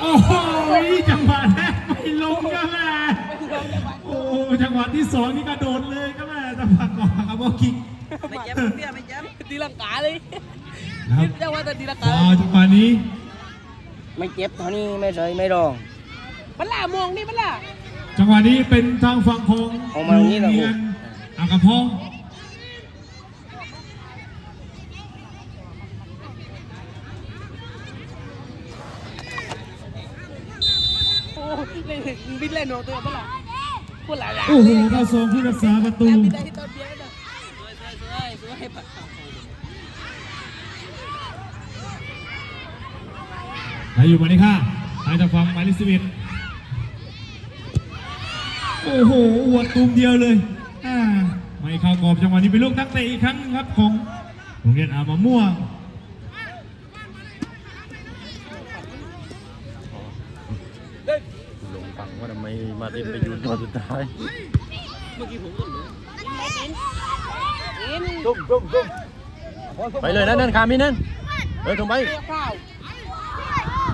โอ้โหจังหวะแรกไม่ลงครับแม่โอ้จังหวะที่สองนี่กระโดดเลยครับแม่ตะพักก่อนครับว่าคิกไม่แย้มเปียไม่แย้มตีลังกาเลยนะครับเรียกว่าแต่ตีลังกาจังหวะนี้ไม่เจ็บเท่านี้ไม่เลยไม่รองมันล่ามองนี่มันล่าจังหวะนี้เป็นทางฝั่งของเอามาตรงนี้เรียนอากาพง โอ้เล่น บินเล่นหนวกตัวมันล่าพูดหลายอย่างโอ้โหเข้าทรงผู้รักษาประตูแต้มบินได้ที่ตอนเบียร์นะสวยสวยสวยสวยปะไหนอยู่มานี่ค่ะไหนจะฟังหมายเลขสิบเอ็ดโอ้โหอวดตูมเดียวเลยอ่าไม่เข้ากรอบจังหวะนี้เป็นลูกตั้งเตะอีกครั้งหนึงครับของโรงเรียนอามะม่วง หลงฟังว่า ทำไมมาเต็มไปยืนตัวสุดท้าย เมื่อกี้ผมก็รู้อินตุ้มตุ้มตุ้มไปเลยนั่นนั่นขามินนั่นเฮ้ยตรงไป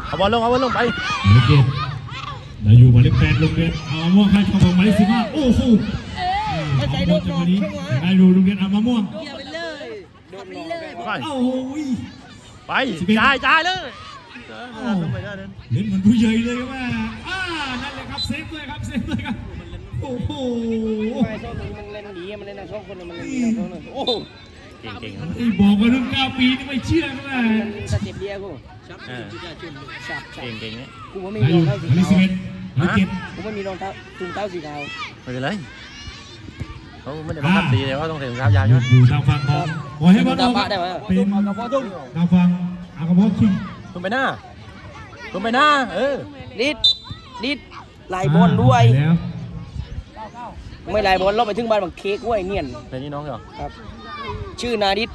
เอาบอลลงเอาบอลลงไปหมายเลขเจ็ดได้อยู่หมายเลขแปดโรงเรียนอาม่วงให้เข้าของหมายเลขสิบห้าโอ้โหอาเอาบอลจังหวะนี้ได้อยู่โรงเรียนอามะม่วงเกียร์ไปเลยขับไปเลยโอ้โหไปจ่ายจ่ายเลยเล่นเหมือนผู้ใหญ่เลยครับแม่อ่านั่นเลยครับเซฟ เลยครับโอ้โหไม่โซ่นี้มันเล่นดีมันเล่นนะโซ่คนมันเล่นดีนะโซ่เลยโอ้เก่งเก่งครับไอ้บอกว่ารุ่น9ปีนี่ไม่เชื่อครับแม่มันสเต็ปเดียวกูชับเออจุดยาจุ่มสับสับเก่งเก่งเนี่ยกูไม่ได้มีรองเท้าสีหมายเลขสิบขาวกูไม่มีรองเท้าถุงเท้าสีขาวไม่เป็นไรเขาไม่ได้บังคับตีเลยว่าต้องใส่รองเท้ายาวใช่ไหมอยู่ทางฝั่งของขอให้บอลออกตาปะได้ไหมเป็นทางฝั่งอากาบอคิงตุ้มไปหน้าตุ้มไปหน้าเออดิดดิด ลายบอลด้วย แล้วไม่ลายบอลเราไปถึงบ้านบังเค้กด้วยเนียนเป็นนี่น้องเหรอครับ ชื่อนาดิด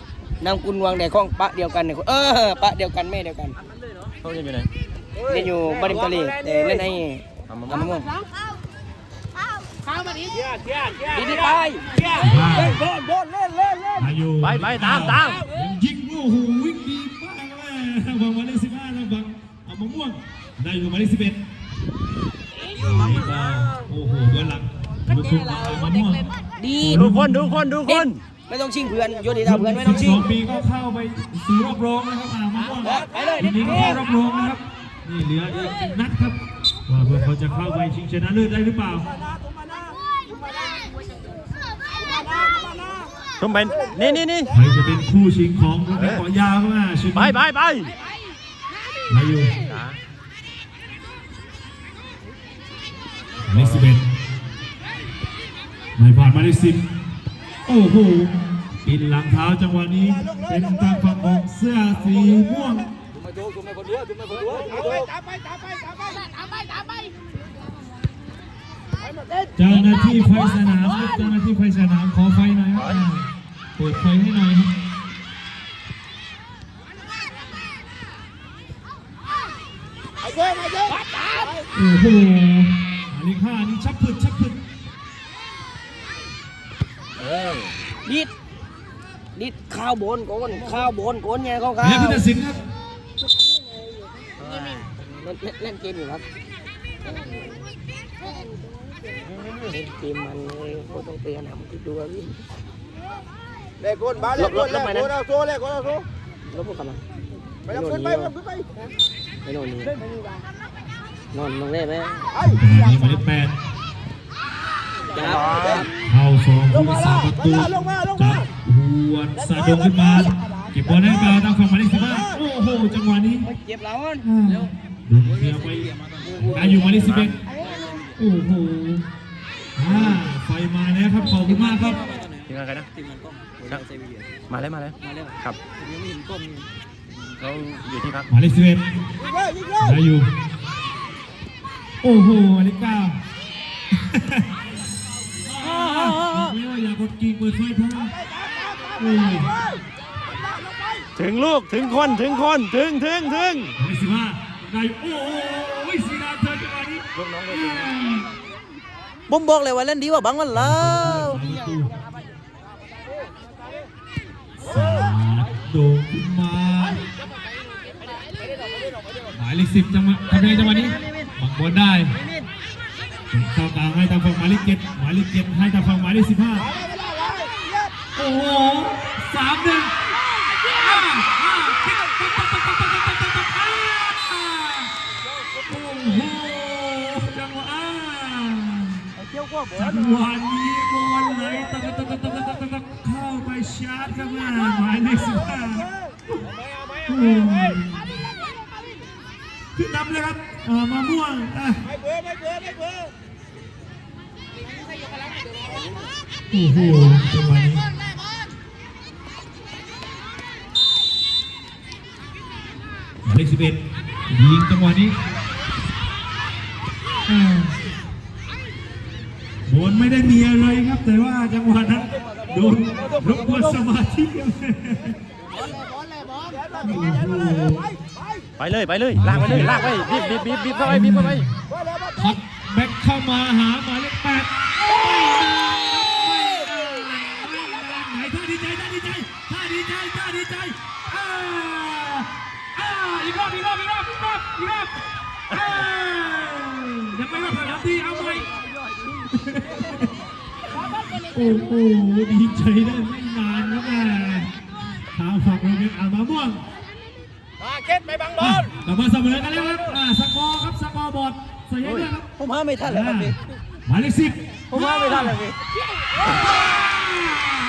นามกุลวังแดดข้องปะเดียวกันเนี่ยเออปะเดียวกันแม่เดียวกันเขาเรียนอยู่ไหนเล่นอยู่บ้านริมทะเลแต่เล่นให้ทำมาทำมะม่วงข้าวมาดิดิดดิดไปได้บอลบอลเล่นเล่นเล่นอยู่ไปไปตามตามยังยิงโอ้โหวิ่งดีมากแม่ทางฝั่งหมายเลขสิบห้าทางฝั่งอามะม่วงได้อยู่หมายเลขสิบเอ็ดโอ้โหเบื้องหลังลูกคุมอามะม่วง ดีดูคนดูคนดูคนไม่ต้องชิงเพื่อนโยดีดาวเพื่อนไม่ต้องชิง12ปีก็เข้าไปสู่รอบรองนะครับอ่ามะม่วงไปเลยทีนี้ก็เข้ารอบรองนะครับนี่เหลืออีกหนึ่งนัดครับว่าเพื่อเขาจะเข้าไปชิงชนะเลิศได้หรือเปล่าตุ้มไปนี่นี่นี่ใครจะเป็นคู่ชิงของโรงเรียนเกาะยาวเข้ามาชุดไปนี้ไปไปมาอยู่จ้าหมายเลขสิบเอ็ด ไม่ผ่านมายเลขสิบโอ้โหปิดหลังเท้าจังหวะนี้ เป็นทางฝั่งของเสื้อสีม่วงเจ้าหน้าที่ไฟสนามครับเจ้าหน้าที่ไฟสนามขอไฟหน่อยครับเปิดไฟให้หน่อยครับโอ้โหอาลิค่านี่ชับผึดชับผึด เออ ดิดดิดข้าวบนโกนข้าวบนโกนไงเขาข้าและวผู้ตัดสินครับเล่นเล่นเล่นเกมอยู่ครับเล่นเกมมันเลยโคตรต้องเตือนนะมันติดดูว่าวิ่ง Lê con bá lê Lộc, lộc, con lộc lê mày con nè. nào số lê con nào số แล้วพวกกำลัง mày làm ขึ้นไปม Lộn ขึ้นไปไม่นอนนี่นอนนอนได้ไหมไอ้จังหวะนี้หมายเลขแปดจ้าเข้าสองผู้รักษาประตู จากหัวสะดงขึ้นมา เก็บบอลได้เปล่าทางฝั่งหมายเลขสิบห้าโอ้โห จังหวะนี้เจ็บแล้วอะอ่าโดนเคลียร์ไปอาอยู่หมายเลขสิบเอ็ดโอ้โหอ่าไฟมาแล้วครับ ขอบคุณมากครับทีมงานใครนะทีมงานกล้องครับมาแล้วมาแล้วมาแล้วครับผมยังไม่เห็นกล้องเขาอยู่ที่พักหมายเลขสิบเอ็ดยิงเลยยิงเลยได้อยู่โอ้โหหมายเลขเก้าไม่ว่าอยากกดกิ่งเปิดไฟเพราะว่าโอ้ย ถึงลูกถึงคนถึงคนถึงถึงถึงหมายเลขสิบห้าได้โอ้โหสีดาเธอจังหวะนี้ลูกน้องเลยผมบอกเลยว่าเล่นดีกว่าบังมันแล้วสาดโดดขึ้นมาหมายเลขสิบจังหวะทำยังไงจังหวะนี้บังบอลได้เข้ากลางให้ตามฝั่งหมายเลขเจ็ดหมายเลขเจ็ดให้ตามฝั่งหมายเลขสิบห้า จัลงหวะนี้บอลไหลตะกะตะกะตะกะตะกะตะเข้าไปชาร์จครับแม่หมายเลขสิบห้าขึ้นนำเลยครับเอ่อมะม่วงอะไม่เบื่อไม่เบื่อไม่เบื่อโอ้โหจังหวะนี้หมายเลขสิบเอ็ดยิงจังหวะนี้อ่าบอล ไม่ได้มีอะไรครับ แต่ว่าจังหวะนั้นโดนรบกวนสมาธิครับโอ้โหไปเลยไปเลยลากไปเลยลากไปบีบบีบบีบบีบเข้าไปบีบเข้าไปทัดแบ็คเข้ามาหาหมายเลขแปดไหนท่าดีใจท่าดีใจท่าดีใจท่าดีใจอ่าอ่าอีกรอบอีกรอบอีกรอบอีกรอบอีกรอบอ่ายังไม่ว่าสามทีเอาไหม โอ้โหดีใจได้ไม่นานครับแม่ทางฝั่งโรงเรียนอ่างมะม่วงมาเก็ตไปบังบอลกลับมาเสมอกันแล้วครับอ่าสกอร์ครับสกอร์บอร์ดใส่ให้ด้วยครับผมห้ามไม่ทันเลยครับพี่หมายเลขสิบผมห้ามไม่ทันเลยพี่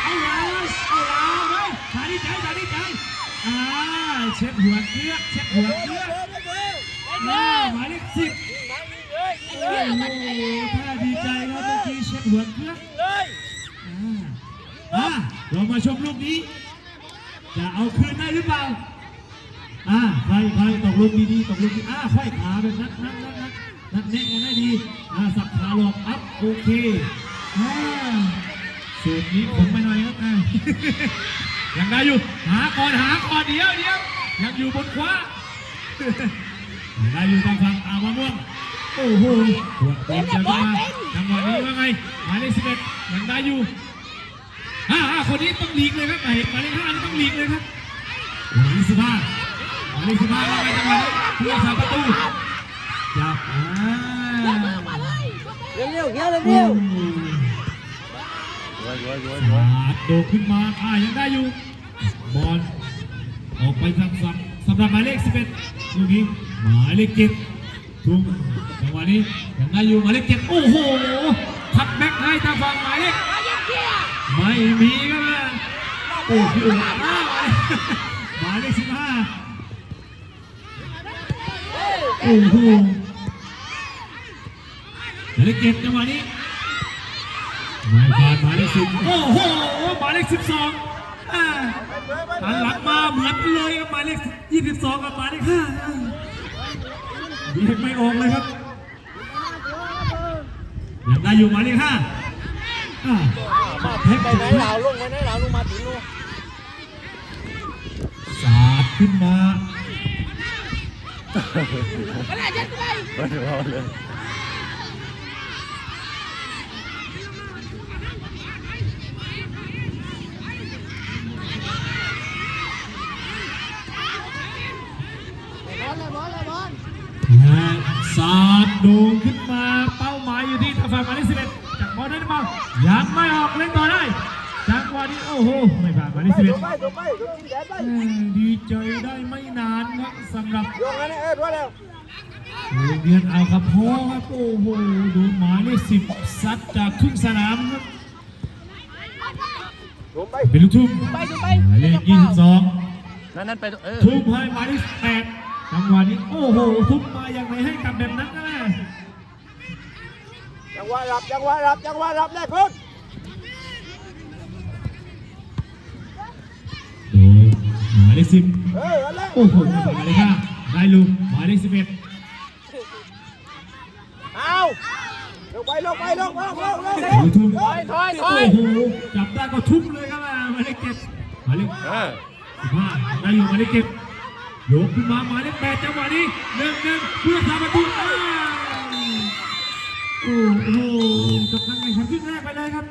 เอาแล้วเอาแล้วเฮ้ยสาดีใจสาดีใจอ่าเช็ดหัวเกือกเช็ดหัวเกือกอ่าหมายเลขสิบโอ้โหถ้าดีใจครับเมื่อกี้เช็ดหัวเกือกอ่าอ่าเรามาชมลูกนี้ จะเอาคืนได้หรือเปล่า อ่าใครใครตกลงดีๆตกลงดีอ่าค่อยขาแบบนั้นนั้นนั้นนั้นนั้นแนะกันได้ดี อ่าสับขาหลอกอัพโอเคอ่าสูตรนี้ผมไปหน่อยครับอ่ายังได้อยู่ หาก่อนหาก่อนเดี๋ยวเดี๋ยวยังอยู่บนขวายังได้อยู่ทางฝั่งอ่าวมะม่วงโอ้โหหัวตีนจะมาจังหวะนี้ว่าไงหมายเลขสิบเอ็ดยังได้อยู่อ่าอ่าคนนี้ต้องหลีกเลยครับหมายหมาเลขห้านี่ต้องหลีกเลยครับหมายเลขสิบห้าหมายเลขสิบห้าว่าไงจังหวะนี้เพื่อทำประตูจับอ่าเร็วเร็วเร็วเร็วย้อยย้อยย้อยสาดโดดขึ้นมาอ่ายังได้อยู่ บอลออกไปทางฝั่งสำหรับหมายเลขสิบเอ็ดลูกนี้หมายเลขเจ็ด ทุ่มจังหวะนี้ยังได้อยู่หมายเลขเจ็ดโอ้โหทัดแบ็คให้ทางฝั่งหมายเลขไม่มีครับนะโอ้โหหมายเลขสิบห้าโอ้โหหมายเลขเจ็ดจังหวะนี้ไม่ผ่านหมายเลขสิบโอ้โหหมายเลขสิบสองอ่าหันหลังมาเหมือนเลยหมายเลขยี่สิบสองกับหมายเลขห้า ยกไม่ออกเลยครับยังได้อยู่หมายเลขห้าอ่าแท็กไปจากไหนเหลาลงไปไหนเหลาลงมาถึงลูกสาดขึ้นมาเฮ้ยเอาเลย นะ สาดโด่งขึ้นมาเป้าหมายอยู่ที่ทางฝั่งหมายเลขสิบเอ็ดจากบอลได้หรือเปล่ายังไม่ออกเล่นต่อได้จังหวะนี้โอ้โหไม่ผ่านหมายเลขสิบเอ็ดไปตัวไปตัวกินแดดไปดีใจได้ไม่นานครับสำหรับโยงกันเออด้วยแล้วโรงเรียนอัลคาโพครับโอ้โหดูหมายเลขสิบซัดจากครึ่งสนามครับผมไปเป็นลูกทุ่มหมายเลขยี่สิบสองนั่นนั่นไปเออทุ่มให้หมายเลขแปด จังหวะนี้โอ้โหทุ่มมาอย่างไรให้กับแบบนั้นนะแม่จังหวะรับจังหวะรับจังหวะรับแรกขึ้นโดยหมายเลขสิบเอออันแรกโอ้โหหมายเลขห้าได้ลูกหมายเลขสิบเอ็ดเอาลงไปลงไปลงลงลงลงลูกทุ่มถอยถอยถอยโอ้โหจับได้ก็ทุ่มเลยครับหมายเลขเจ็ดหมายเลขเออสิบห้าได้อยู่หมายเลขเจ็ด โยกขึ้นมาหมายเลขแปดจังหวะนี้หนึ่งหนึ่งเพื่อทำประตูอ้าวโอ้โหจบการแข่งขันครึ่งแรกไปเลยครับ